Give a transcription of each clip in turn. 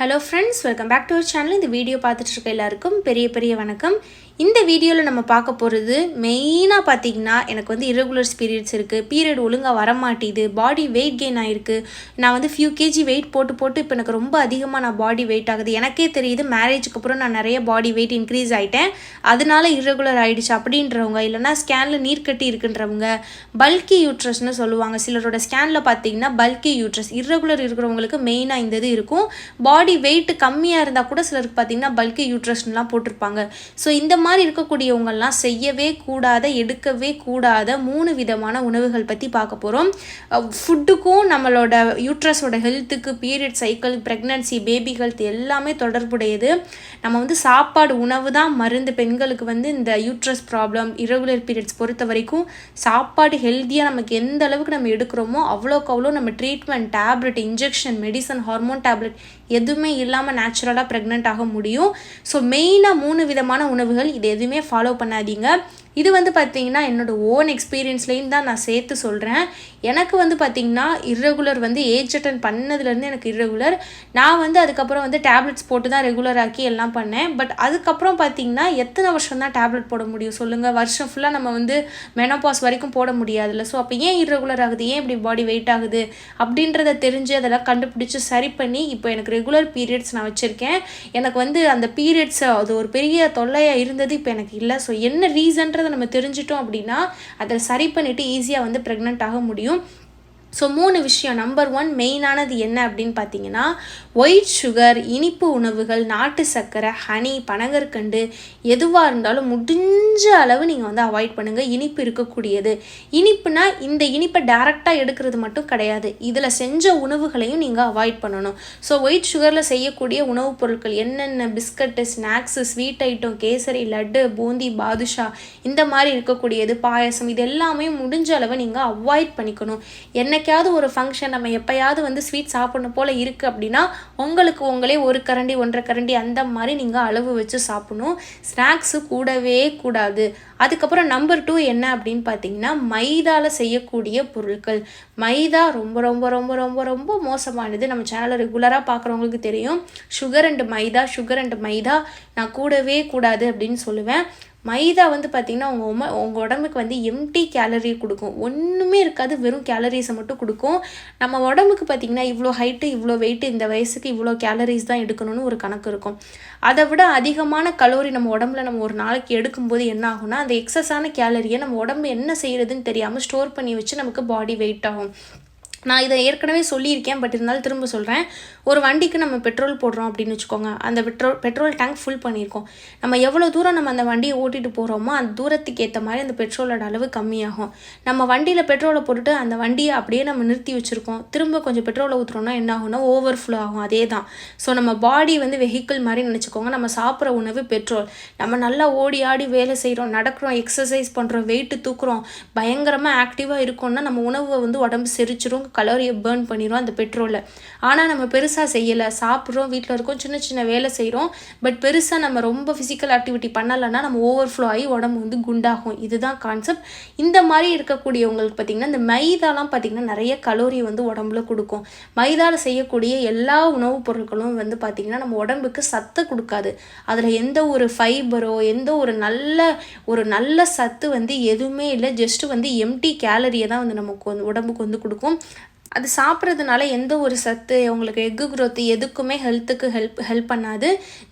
Hello friends welcome back to our channel இந்த video பார்த்துட்டு இருக்க எல்லாருக்கும் பெரிய பெரிய வணக்கம். இந்த வீடியோவில் நம்ம பார்க்க போகிறது மெயினாக பார்த்தீங்கன்னா எனக்கு வந்து இரகுலர்ஸ் பீரியட்ஸ் இருக்குது பீரியட் ஒழுங்காக வரமாட்டேது பாடி வெயிட் கெயின் ஆகிருக்கு நான் வந்து ஃபியூ கேஜி வெயிட் போட்டு போட்டு இப்போ எனக்கு ரொம்ப அதிகமாக நான் பாடி வெயிட் ஆகுது. எனக்கே தெரியுது மேரேஜுக்கு அப்புறம் நான் நிறைய பாடி வெயிட் இன்க்ரீஸ் ஆகிட்டேன் அதனால இரகுலர் ஆகிடுச்சு அப்படின்றவங்க இல்லைனா ஸ்கேனில் நீர் கட்டி இருக்குன்றவங்க பல்கி யூட்ரஸ்னு சொல்லுவாங்க. சிலரோட ஸ்கேனில் பார்த்தீங்கன்னா பல்கி யூட்ரஸ் இரகுலர் இருக்கிறவங்களுக்கு மெயினாக இந்த இது இருக்கும். பாடி வெயிட் கம்மியாக இருந்தால் கூட சிலருக்கு பார்த்திங்கன்னா பல்கி யூட்ரஸ்லாம் போட்டிருப்பாங்க. ஸோ இந்த மாதிரி இருக்கக்கூடியவங்கெல்லாம் செய்யவே கூடாத எடுக்கவே கூடாத மூணு விதமான உணவுகள் பற்றி பார்க்க போகிறோம் ஃபுட்டுக்கும் நம்மளோட யூட்ரஸோட ஹெல்த்துக்கு period cycle pregnancy baby health எல்லாமே தொடர்புடையது. நம்ம வந்து சாப்பாடு உணவு தான் மருந்து பெண்களுக்கு வந்து இந்த யூட்ரஸ் ப்ராப்ளம் இரகுலர் பீரியட்ஸ் பொறுத்த வரைக்கும் சாப்பாடு ஹெல்த்தியாக நமக்கு எந்த அளவுக்கு நம்ம எடுக்கிறோமோ அவ்வளோக்கு அவ்வளோ நம்ம treatment tablet injection medicine hormone tablet எதுவுமே இல்லாமல் நேச்சுரலாக ப்ரெக்னென்ட் ஆக முடியும். ஸோ மெயினாக மூணு விதமான உணவுகள் இது எதுவுமே ஃபாலோ பண்ணாதீங்க. இது வந்து பார்த்திங்கன்னா என்னோடய ஓன் எக்ஸ்பீரியன்ஸ்லேயும் தான் நான் சேர்த்து சொல்கிறேன் எனக்கு வந்து பார்த்திங்கன்னா இர்ரெகுலர் வந்து ஏஜ் அட்டன் பண்ணதுலேருந்து எனக்கு இர்ரெகுலர் நான் வந்து அதுக்கப்புறம் வந்து டேப்லெட்ஸ் போட்டு தான் ரெகுலர் ஆக்கி எல்லாம் பண்ணேன். பட் அதுக்கப்புறம் பார்த்தீங்கன்னா எத்தனை வருஷம் தான் டேப்லெட் போட முடியும் சொல்லுங்கள் வருஷம் ஃபுல்லாக நம்ம வந்து மெனோபாஸ் வரைக்கும் போட முடியாதுல்ல. ஸோ அப்போ ஏன் இர்ரெகுலர் ஆகுது? ஏன் இப்படி பாடி வெயிட் ஆகுது? அப்படின்றத தெரிஞ்சு அதெல்லாம் கண்டுபிடிச்சி சரி பண்ணி இப்போ எனக்கு ரெகுலர் பீரியட்ஸ் நான் வச்சுருக்கேன். எனக்கு வந்து அந்த பீரியட்ஸை அது ஒரு பெரிய தொல்லையாக இருந்தது இப்போ எனக்கு இல்லை. ஸோ என்ன ரீசன்றதை நம்ம தெரிஞ்சிட்டோம் அப்படின்னா அதை சரி பண்ணிவிட்டு ஈஸியாக வந்து ப்ரெக்னென்ட் ஆக முடியும். ஸோ மூணு விஷயம். நம்பர் ஒன் மெயினானது என்ன அப்படின்னு பார்த்தீங்கன்னா ஒயிட் சுகர் இனிப்பு உணவுகள் நாட்டு சர்க்கரை ஹனி பனகற்கண்டு எதுவாக இருந்தாலும் முடிஞ்ச அளவு நீங்கள் வந்து அவாய்ட் பண்ணுங்கள் இனிப்பு இருக்கக்கூடியது. இனிப்புனா இந்த இனிப்பை டேரெக்டாக எடுக்கிறது மட்டும் கிடையாது. இதில் செஞ்ச உணவுகளையும் நீங்கள் அவாய்ட் பண்ணணும். ஸோ ஒயிட் சுகரில் செய்யக்கூடிய உணவுப் பொருட்கள் என்னென்ன? Biscuit snacks sweet item kesari laddu boondi பாதுஷா இந்த மாதிரி இருக்கக்கூடியது பாயசம் இது எல்லாமே முடிஞ்ச அளவு நீங்கள் அவாய்ட் பண்ணிக்கணும். என்னைக்காவது ஒரு ஃபங்க்ஷன் நம்ம எப்போயாவது வந்து ஸ்வீட் சாப்பிடணும் போல் இருக்குது அப்படின்னா உங்களுக்கு உங்களே ஒரு கரண்டி ஒன்றரை கரண்டி அந்த மாதிரி நீங்கள் அளவு வச்சு சாப்பிடணும். ஸ்நாக்ஸு கூடவே கூடாது. அதுக்கப்புறம் நம்பர் டூ என்ன அப்படின்னு பார்த்தீங்கன்னா மைதாவில் செய்யக்கூடிய பொருட்கள். மைதா ரொம்ப ரொம்ப ரொம்ப ரொம்ப ரொம்ப மோசமானது. நம்ம சேனலை ரெகுலராக பார்க்குறவங்களுக்கு தெரியும். Sugar and maida sugar and maida நான் கூடவே கூடாது அப்படின்னு சொல்லுவேன். மைதா வந்து பார்த்திங்கன்னா உங்கள் உம உங்கள் உடம்புக்கு வந்து எம்டி கேலரி கொடுக்கும். ஒன்றுமே இருக்காது வெறும் கேலரிஸை மட்டும் கொடுக்கும். நம்ம உடம்புக்கு பார்த்திங்கன்னா இவ்வளோ ஹைட்டு இவ்வளோ வெயிட்டு இந்த வயசுக்கு இவ்வளோ கேலரிஸ் தான் எடுக்கணும்னு ஒரு கணக்கு இருக்கும். அதை விட அதிகமான கலோரி நம்ம உடம்புல நம்ம ஒரு நாளைக்கு எடுக்கும்போது என்ன ஆகும்னா அந்த எக்ஸஸான கேலரியை நம்ம உடம்பு என்ன செய்கிறதுன்னு தெரியாமல் ஸ்டோர் பண்ணி வச்சு நமக்கு பாடி வெயிட் ஆகும். நான் இதை ஏற்கனவே சொல்லியிருக்கேன் பட் இருந்தாலும் திரும்ப சொல்கிறேன் ஒரு வண்டிக்கு நம்ம பெட்ரோல் போடுறோம் அப்படின்னு வச்சுக்கோங்க அந்த பெட்ரோல் பெட்ரோல் டேங்க் ஃபுல் பண்ணியிருக்கோம். நம்ம எவ்வளோ தூரம் நம்ம அந்த வண்டியை ஓட்டிகிட்டு போகிறோமோ அந்த தூரத்துக்கு ஏற்ற மாதிரி அந்த பெட்ரோலோட அளவு கம்மியாகும். நம்ம வண்டியில் பெட்ரோலை போட்டுட்டு அந்த வண்டியை அப்படியே நம்ம நிறுத்தி வச்சுருக்கோம். திரும்ப கொஞ்சம் பெட்ரோலை ஊற்றுறோம்னா என்ன ஆகும்னா ஓவர் ஃப்ளோ ஆகும். அதே தான். ஸோ நம்ம பாடி வந்து வெஹிக்கிள் மாதிரி நினச்சிக்கோங்க. நம்ம சாப்பிட்ற உணவு பெட்ரோல் நம்ம நல்லா ஓடி ஆடி வேலை செய்கிறோம் நடக்கிறோம் எக்ஸசைஸ் பண்ணுறோம் வெயிட்டு தூக்குறோம் பயங்கரமாக ஆக்டிவாக இருக்கோம்னா நம்ம உணவை வந்து உடம்பு செரிச்சிரும் கலோரியை பேர்ன் பண்ணிடும் அந்த பெட்ரோலை ஆனால் நம்ம பெருசாக செய்யலை. சாப்பிட்றோம் வீட்டில் இருக்கோம் சின்ன சின்ன வேலை செய்கிறோம் பட் பெருசாக நம்ம ரொம்ப ஃபிசிக்கல் ஆக்டிவிட்டி பண்ணலைன்னா நம்ம ஓவர் ஃப்ளோ ஆகி உடம்பு வந்து குண்டாகும். இதுதான் கான்செப்ட் இந்த மாதிரி இருக்கக்கூடியவங்களுக்கு பார்த்திங்கன்னா இந்த மைதாலாம் பார்த்திங்கன்னா நிறைய கலோரி வந்து உடம்புல கொடுக்கும். மைதாவில் செய்யக்கூடிய எல்லா உணவுப் பொருட்களும் வந்து பார்த்திங்கன்னா நம்ம உடம்புக்கு சத்து கொடுக்காது. அதில் எந்த ஒரு ஃபைபரோ எந்த ஒரு நல்ல ஒரு நல்ல சத்து வந்து எதுவுமே இல்லை. ஜஸ்ட்டு வந்து எம்டி கேலரியை தான் வந்து நமக்கு வந்து உடம்புக்கு வந்து கொடுக்கும். அது சாப்பிட்றதுனால எந்த ஒரு சத்து உங்களுக்கு எக்கு க்ரோத்து எதுக்குமே ஹெல்த்துக்கு ஹெல்ப் ஹெல்ப் பண்ணாது.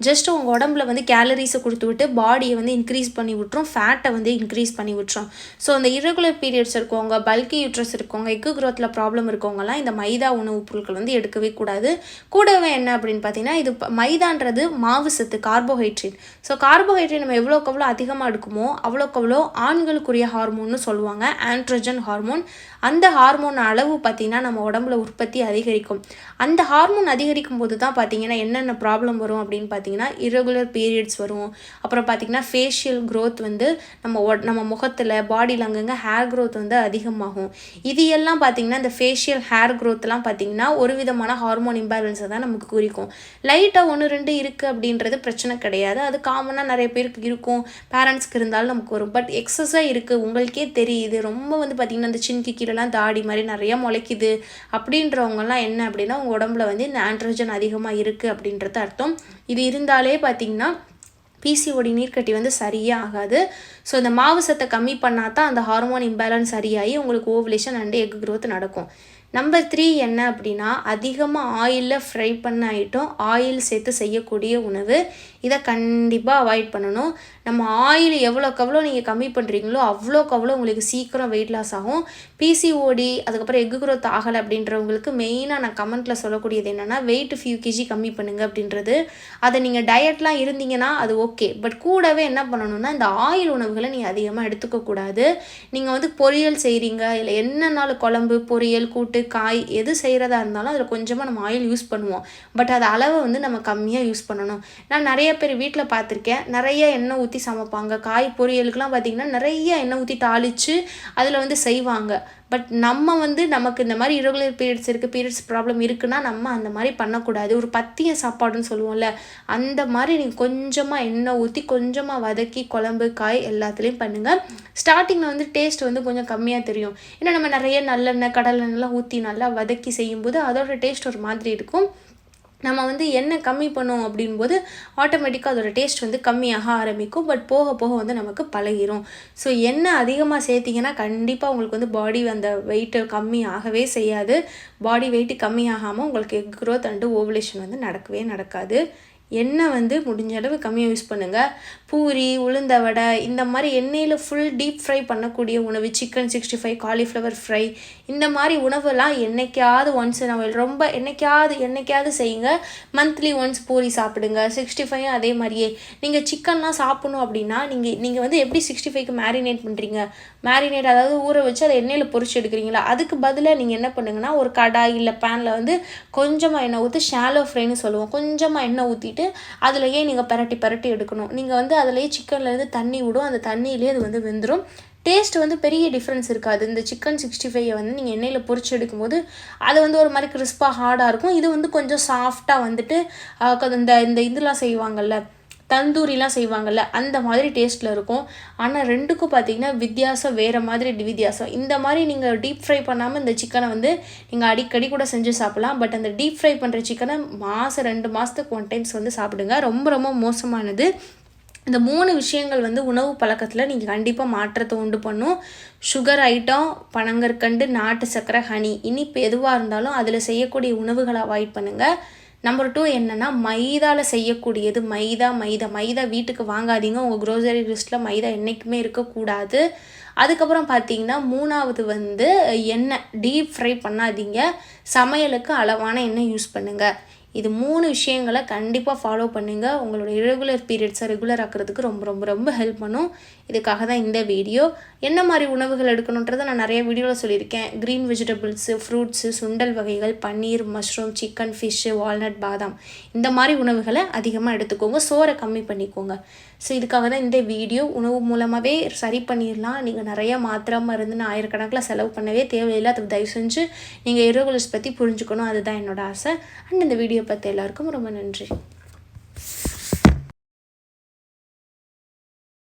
ஜஸ்ட் உங்கள் உடம்புல வந்து கேலரிஸை கொடுத்து விட்டு பாடியை வந்து இன்க்ரீஸ் பண்ணி விட்டுரும் ஃபேட்டை வந்து இன்க்ரீஸ் பண்ணி விட்டுரும். ஸோ அந்த இரகுலர் பீரியட்ஸ் இருக்கவங்க பல்கி யூட்ரஸ் இருக்கவங்க எக்கு க்ரோத்தில் ப்ராப்ளம் இருக்கவங்கலாம் இந்த மைதா உணவுப் பொருட்கள் வந்து எடுக்கவே கூடாது. கூடவே என்ன அப்படின்னு பார்த்தீங்கன்னா இது மைதான்றது மாவு சத்து கார்போஹைட்ரேட் ஸோ கார்போஹைட்ரேட் நம்ம எவ்வளோக்கு எவ்வளோ அதிகமாக எடுக்குமோ அவ்வளோக்கு அவ்வளோ ஆண்களுக்குரிய ஹார்மோன்னு சொல்லுவாங்க ஆண்ட்ரஜன் ஹார்மோன் அந்த ஹார்மோன் அளவு பார்த்திங்கன்னா நம்ம உடம்புல உற்பத்தி அதிகரிக்கும். அந்த ஹார்மோன் அதிகரிக்கும் போது தான் பார்த்தீங்கன்னா என்னென்ன ப்ராப்ளம் வரும் அப்படின்னு பார்த்தீங்கன்னா irregular பீரியட்ஸ் வரும். அப்புறம் பார்த்தீங்கன்னா ஃபேஷியல் க்ரோத் வந்து நம்ம நம்ம முகத்தில் பாடியில் அங்கங்கே ஹேர் க்ரோத் வந்து அதிகமாகும். இது எல்லாம் பார்த்தீங்கன்னா இந்த ஃபேஷியல் ஹேர் க்ரோத்லாம் பார்த்தீங்கன்னா ஒரு விதமான ஹார்மோன் இம்பேலன்ஸை தான் நமக்கு குறிக்கும். லைட்டாக ஒன்று ரெண்டு இருக்குது அப்படின்றது பிரச்சனை கிடையாது. அது காமனாக நிறைய பேருக்கு இருக்கும். பேரண்ட்ஸ்க்கு இருந்தாலும் நமக்கு வரும். பட் எக்ஸஸாக இருக்குது உங்களுக்கே தெரியுது. ரொம்ப வந்து பார்த்திங்கன்னா அந்த சின்கி கீழெலாம் தாடி மாதிரி நிறையா முளைக்குது. அப்படின்றவங்கலாம் என்ன அப்படின்னா உங்கள் உடம்புல வந்து இந்த ஆண்ட்ரோஜன் அதிகமாக இருக்குது அப்படின்றது அர்த்தம். இது இருந்தாலே பார்த்தீங்கன்னா பிசிஓடி நீர்க்கட்டி வந்து சரியே ஆகாது ஸோ இந்த மாவு சத்தை கம்மி பண்ணால் தான் அந்த ஹார்மோன் இம்பேலன்ஸ் சரியாகி உங்களுக்கு ஓவலேஷன் அண்ட் எக் க்ரோத் நடக்கும். நம்பர் த்ரீ என்ன அப்படின்னா அதிகமாக ஆயிலில் ஃப்ரை பண்ண ஐட்டம் ஆயில் சேர்த்து செய்யக்கூடிய உணவு. இதை கண்டிப்பாக அவாய்ட் பண்ணணும். நம்ம ஆயில் எவ்வளோக்கு எவ்வளோ நீங்கள் கம்மி பண்ணுறீங்களோ அவ்வளோக்கு அவ்வளோ உங்களுக்கு சீக்கிரம் வெயிட் லாஸ் ஆகும். பிசிஓடி அதுக்கப்புறம் எக்கு குரோத் ஆகலை அப்படின்றவங்களுக்கு மெயினாக நான் கமெண்ட்டில் சொல்லக்கூடியது என்னென்னா வெயிட் ஃபியூ கேஜி கம்மி பண்ணுங்க அப்படின்றது. அதை நீங்கள் டயட்லாம் இருந்தீங்கன்னா அது ஓகே பட் கூடவே என்ன பண்ணணும்னா இந்த ஆயில் உணவுகளை நீங்கள் அதிகமாக எடுத்துக்கக்கூடாது நீங்கள் வந்து பொரியல் செய்கிறீங்க இல்லை என்னன்னாலும் குழம்பு பொரியல் கூட்டு காய் எது செய்கிறதா இருந்தாலும் அதில் கொஞ்சமாக நம்ம ஆயில் யூஸ் பண்ணுவோம். பட் அது அளவை வந்து நம்ம கம்மியாக யூஸ் பண்ணணும். நான் நிறைய பேர் வீட்டில் பார்த்துருக்கேன் நிறைய எண்ணெய் ஊற்றி சமைப்பாங்க. காய் பொரியலுக்கெலாம் பார்த்திங்கன்னா நிறைய எண்ணெய் ஊற்றி தாளித்து அதில் வந்து செய்வாங்க. பட் நம்ம வந்து நமக்கு இந்த மாதிரி இரகுலர் பீரியட்ஸ் இருக்குது பீரியட்ஸ் ப்ராப்ளம் இருக்குன்னா நம்ம அந்த மாதிரி பண்ணக்கூடாது. ஒரு பத்திய சாப்பாடுன்னு சொல்லுவோம்ல அந்த மாதிரி நீங்கள் கொஞ்சமாக எண்ணெய் ஊற்றி கொஞ்சமாக வதக்கி குழம்பு காய் எல்லாத்துலேயும் பண்ணுங்கள் ஸ்டார்டிங்கில் வந்து டேஸ்ட் வந்து கொஞ்சம் கம்மியாக தெரியும். ஏன்னா நம்ம நிறைய நல்லெண்ணெய் கடலெண்ணெய்லாம் ஊற்றி நல்லா வதக்கி செய்யும்போது அதோட டேஸ்ட் ஒரு மாதிரி இருக்கும். நம்ம வந்து எண்ணெய் கம்மி பண்ணோம் அப்படின்போது ஆட்டோமேட்டிக்காக அதோட டேஸ்ட் வந்து கம்மியாக ஆரம்பிக்கும். பட் போக போக வந்து நமக்கு பழகிரும். ஸோ எண்ணெய் அதிகமாக சேர்த்திங்கன்னா கண்டிப்பாக உங்களுக்கு வந்து பாடி அந்த வெயிட்டு கம்மி ஆகவே செய்யாது. பாடி வெயிட்டு கம்மியாகாமல் உங்களுக்கு எக் க்ரோத் அண்டு ஓவலேஷன் வந்து நடக்கவே நடக்காது. எண்ணெய் வந்து முடிஞ்ச அளவு கம்மியாக யூஸ் பண்ணுங்கள் பூரி உளுந்த வடை இந்த மாதிரி எண்ணெயில் ஃபுல் டீப் ஃப்ரை பண்ணக்கூடிய உணவு chicken sixty five cauliflower fry இந்த மாதிரி உணவுலாம் என்றைக்காவது ஒன்ஸ் நம்ம ரொம்ப என்னைக்காவது என்றைக்காவது செய்யுங்க. மந்த்லி ஒன்ஸ் பூரி சாப்பிடுங்க. சிக்ஸ்டி ஃபைவ் அதே மாதிரியே. நீங்கள் சிக்கன்லாம் சாப்பிடணும் அப்படின்னா நீங்கள் நீங்கள் வந்து எப்படி சிக்ஸ்டி ஃபைவ்க்கு மேரினேட் பண்ணுறீங்க மேரினேட் அதாவது ஊற வச்சு அதை எண்ணெயில் பொறிச்சு எடுக்கிறீங்களா? அதுக்கு பதிலாக நீங்கள் என்ன பண்ணுங்கன்னா ஒரு கடாய் இல்லை பேனில் வந்து கொஞ்சமாக எண்ணெய் ஊற்றி ஷாலோ ஃப்ரைன்னு சொல்லுவோம். கொஞ்சமாக எண்ணெய் ஊற்றிட்டு அதுலேயே நீங்கள் பரட்டி பரட்டி எடுக்கணும். நீங்கள் வந்து அதுலேயே சிக்கன்லேருந்து தண்ணி விடும். அந்த தண்ணியிலே அது வந்து வெந்துடும் டேஸ்ட் வந்து பெரிய டிஃப்ரென்ஸ் இருக்காது. இந்த சிக்கன் சிக்ஸ்டி ஃபைவை வந்து நீங்கள் எண்ணெயில் பொறிச்சு எடுக்கும்போது அது வந்து ஒரு மாதிரி கிறிஸ்பாக ஹார்டாக இருக்கும். இது வந்து கொஞ்சம் சாஃப்டாக வந்துட்டு இந்த இந்த இதெல்லாம் செய்வாங்கள்ல தந்தூரிலாம் செய்வாங்கள்ல அந்த மாதிரி டேஸ்ட்டில் இருக்கும். ஆனால் ரெண்டுக்கும் பார்த்தீங்கன்னா வித்தியாசம் வேறு மாதிரி வித்தியாசம். இந்த மாதிரி நீங்கள் டீப் ஃப்ரை பண்ணாமல் இந்த சிக்கனை வந்து நீங்கள் அடிக்கடி கூட செஞ்சு சாப்பிடலாம். பட் அந்த டீப் ஃப்ரை பண்ணுற சிக்கனை மாதம் ரெண்டு மாதத்துக்கு ஒன் டைம்ஸ் வந்து சாப்பிடுங்க. ரொம்ப ரொம்ப மோசமானது. இந்த மூணு விஷயங்கள் வந்து உணவு பழக்கத்தில் நீங்கள் கண்டிப்பாக மாற்றத்தை உண்டு பண்ணும். சுகர் ஐட்டம் பனங்கற்கண்டு நாட்டு சர்க்கரை ஹனி இனிப்பு எதுவாக இருந்தாலும் அதில் செய்யக்கூடிய உணவுகளை அவாய்ட் பண்ணுங்கள் நம்பர் டூ என்னென்னா மைதாவில் செய்யக்கூடியது மைதா மைதா மைதா வீட்டுக்கு வாங்காதீங்க. உங்கள் க்ரோசரி லிஸ்ட்டில் மைதா என்றைக்குமே இருக்கக்கூடாது. அதுக்கப்புறம் பார்த்தீங்கன்னா மூணாவது வந்து எண்ணெய். டீப் ஃப்ரை பண்ணாதீங்க. சமையலுக்கு அளவான எண்ணெய் யூஸ் பண்ணுங்கள் இது மூணு விஷயங்களை கண்டிப்பாக ஃபாலோ பண்ணுங்கள் உங்களோட irregular பீரியட்ஸை ரெகுலர் ஆக்கிறதுக்கு ரொம்ப ரொம்ப ரொம்ப ஹெல்ப் பண்ணும். இதுக்காக தான் இந்த வீடியோ என்ன மாதிரி உணவுகள் எடுக்கணுன்றதை நான் நிறைய வீடியோவில் சொல்லியிருக்கேன். க்ரீன் வெஜிடபிள்ஸு ஃப்ரூட்ஸு சுண்டல் வகைகள் paneer mushroom chicken fish walnut பாதாம். இந்த மாதிரி உணவுகளை அதிகமாக எடுத்துக்கோங்க. சோறை கம்மி பண்ணிக்கோங்க. ஸோ இதுக்காக தான் இந்த வீடியோ உணவு மூலமாகவே சரி பண்ணிடலாம். நீங்கள் நிறைய மாத்திரை மருந்துன்னு ஆயிரக்கணக்கில் செலவு பண்ணவே தேவையில்லை. அது தயவு செஞ்சு நீங்கள் இரகுலர்ஸ் பற்றி புரிஞ்சுக்கணும். அதுதான் என்னோட ஆசை. அண்ட் இந்த வீடியோ வீடியோ பார்த்த எல்லாருக்கும் ரொம்ப நன்றி.